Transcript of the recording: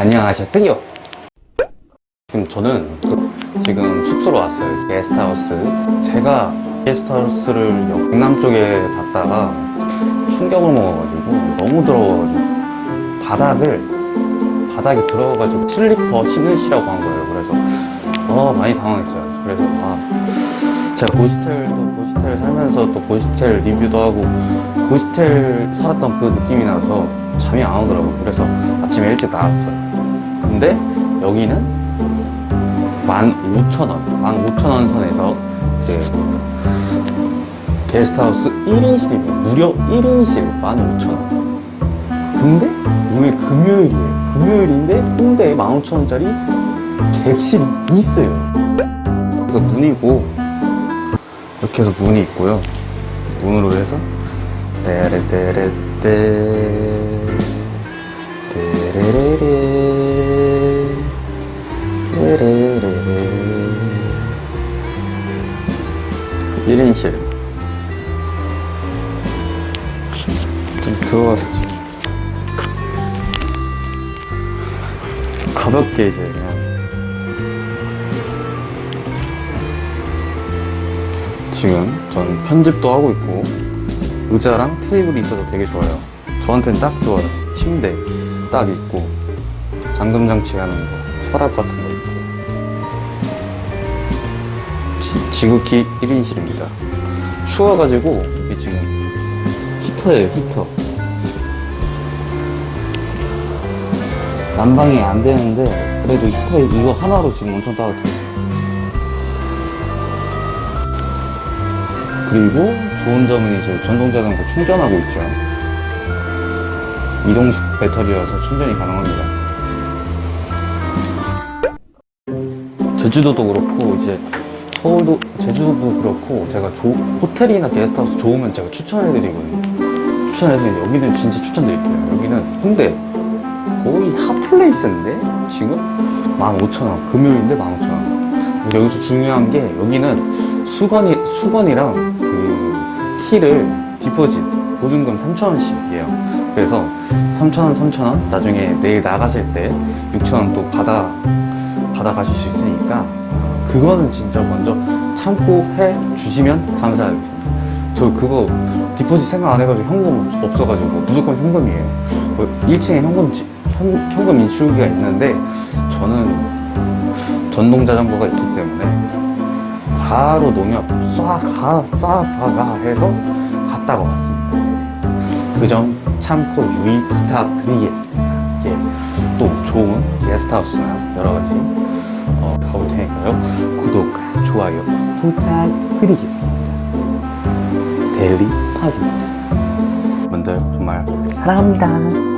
안녕하셨어요. 지금 저는 지금 숙소로 왔어요. 게스트하우스. 제가 게스트하우스를 영남 쪽에 갔다가 충격을 먹어가지고 너무 더러워가지고 바닥을 바닥에 들어가가지고 슬리퍼 신으시라고 한 거예요. 그래서 어 많이 당황했어요. 그래서 아 제가 고스텔도 고스텔 살면서 또 고스텔 리뷰도 하고 고스텔 살았던 그 느낌이 나서 잠이 안 오더라고요. 그래서 아침에 일찍 나왔어요. 근데 여기는 15,000원, 15,000원 선에서 이제 게스트하우스 1인실이면 무려 1인실 15,000원. 근데 오늘 금요일이에요. 금요일인데 홍대에 15,000원짜리 객실이 있어요. 그래서 문이고 이렇게 해서 문이 있고요. 문으로 해서 때레때레떼 때레레레 때레레레. 1인실. 좀좀 가볍게 이제 그냥 지금 전 편집도 하고 있고 의자랑 테이블이 있어서 되게 좋아요. 저한테는 딱 좋아요. 침대 딱 있고 잠금 장치 하는 거, 서랍 같은 거 있고 지, 지극히 1인실입니다. 추워가지고 이게 지금 히터예요, 히터. 난방이 안 되는데 그래도 히터 이거 하나로 지금 엄청 따뜻해요. 그리고 좋은 점은 이제 전동 자전거 충전하고 있죠. 이동식 배터리여서 충전이 가능합니다. 제주도도 그렇고 이제 서울도 제주도도 그렇고 제가 조- 호텔이나 게스트하우스 좋으면 제가 추천해드리거든요. 추천해드리는데 여기는 진짜 추천드릴게요. 여기는 홍대 거의 핫플레이스인데 지금 15,000원 금요일인데 15,000원 여기서 중요한 게 여기는 수건이 수건이랑 그 키를 디포짓 보증금 3,000원씩이에요. 그래서 3,000원, 3,000원 나중에 내일 나가실 때 6,000원 또 받아 받아 가실 수 있으니까 그거는 진짜 먼저 참고 해 주시면 감사하겠습니다. 저 그거 디포짓 생각 안 해가지고 현금 없어가지고 무조건 현금이에요. 뭐 1층에 현금 지- 현, 현금 인출기가 있는데 저는 전동 자전거가 있기 때문에 바로 농협 쏴가 쏴가가 해서 갔다가 왔습니다. 그 점 참고 유의 부탁드리겠습니다. 이제 또 좋은 게스트하우스나 여러 가지 어, 가볼 테니까요. 구독과 좋아요 부탁드리겠습니다. 데일리 파기. 분들 정말 사랑합니다.